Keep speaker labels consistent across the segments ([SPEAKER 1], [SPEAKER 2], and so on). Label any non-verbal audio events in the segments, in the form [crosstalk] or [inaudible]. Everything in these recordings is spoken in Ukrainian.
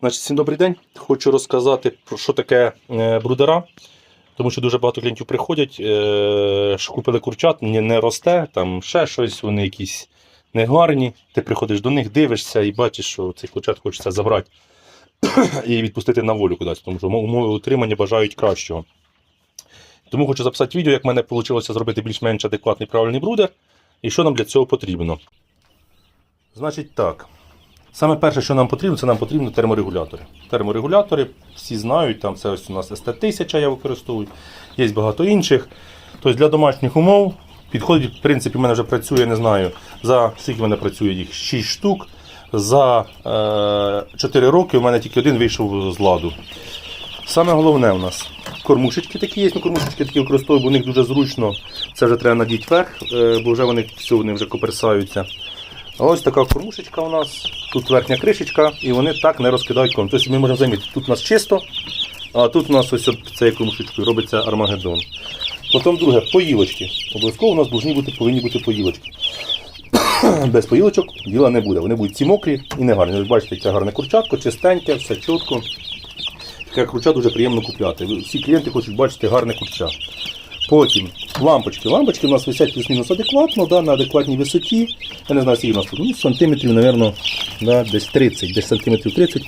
[SPEAKER 1] Значить, всім добрий день. Хочу розказати про що таке е, брудера. Тому що дуже багато клієнтів приходять, е, що купили курчат, не, росте, там ще щось, вони якісь негарні. Ти приходиш до них, дивишся і бачиш, що цих курчат хочеться забрати і відпустити на волю кудись, тому що умови утримання бажають кращого. Тому хочу записати відео, як в мене вийшло зробити більш-менш адекватний правильний брудер і що нам для цього потрібно. Значить так. Саме перше, що нам потрібно, це нам потрібно терморегулятори. Терморегулятори всі знають, там це ось у нас ST1000 я використовую, є багато інших. Тобто для домашніх умов підходить, в принципі, в мене вже працює, не знаю, за скільки в мене працює їх 6 штук. За е, 4 роки у мене тільки один вийшов з ладу. Саме головне у нас кормушечки такі є, ну кормушечки такі використовую, бо в них дуже зручно. Це вже треба надіти вверх, е, бо вже вони все, вони вже коперсаються. Ось така кормушечка у нас, тут верхня кришечка, і вони так не розкидають корм. Тобто ми можемо замітити, тут у нас чисто, а тут у нас ось цією кормушечкою робиться армагеддон. Потім друге, поїлочки. Обов'язково у нас повинні бути, повинні бути поїлочки. [coughs] Без поїлочок діла не буде. Вони будуть ці мокрі і не гарні. Ви бачите, яке гарне курчатко, чистеньке, все чітко. Таке курча дуже приємно купляти. Всі клієнти хочуть бачити гарне курча. Потім лампочки. Лампочки у нас висять плюс-мінус адекватно, да, на адекватній висоті. Я не знаю, скільки у нас тут. Ну, сантиметрів, мабуть, да, десь 30, десь сантиметрів 30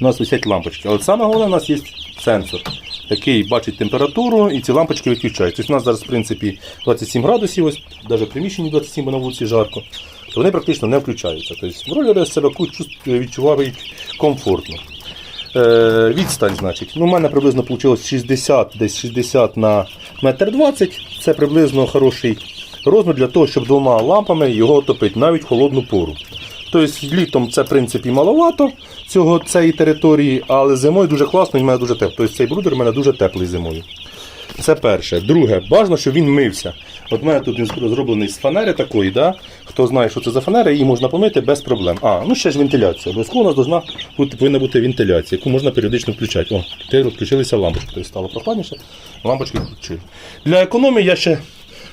[SPEAKER 1] у нас висять лампочки. Але саме головне у нас є сенсор, який бачить температуру і ці лампочки виключають. Тобто у нас зараз, в принципі, 27 градусів, ось, навіть в приміщенні 27, бо на вулиці жарко, то вони практично не включаються. Тобто бройлери себе відчувають комфортно. Е, відстань, значить. Ну, у мене приблизно вийшло 60, десь 60 на метр 20. Це приблизно хороший розмір для того, щоб двома лампами його топити навіть в холодну пору. Тобто літом це в принципі маловато цього, цієї території, але зимою дуже класно, і в мене дуже тепло. Тобто цей брудер у мене дуже теплий зимою. Це перше. Друге, бажано, щоб він мився. От в мене тут він зроблений з фанери такої, да? хто знає, що це за фанера, її можна помити без проблем. А, ну ще ж вентиляція. Обов'язково у нас должна бути, повинна бути вентиляція, яку можна періодично включати. О, тепер включилися лампочки, тобто стало прохладніше, лампочки включили. Для економії я ще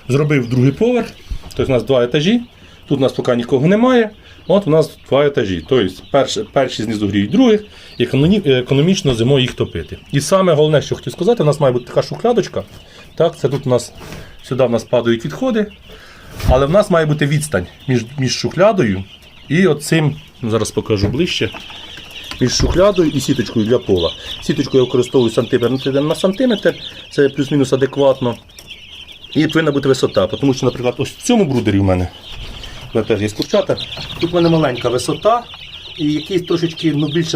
[SPEAKER 1] зробив другий поверх. Тобто у нас два етажі. Тут у нас поки нікого немає. От у нас два етажі. Тобто перші, перші знизу гріють других, і економічно зимою їх топити. І саме головне, що хотів сказати, у нас має бути така шухлядочка. Так, це тут у нас сюди в нас падають відходи. Але в нас має бути відстань між, між шухлядою і оцим, ну, зараз покажу ближче, між шухлядою і сіточкою для пола. Сіточку я використовую сантиметр на сантиметр, це плюс-мінус адекватно. І повинна бути висота, тому що, наприклад, ось в цьому брудері в мене, мене теж є курчата, тут в мене маленька висота і якийсь трошечки ну, більше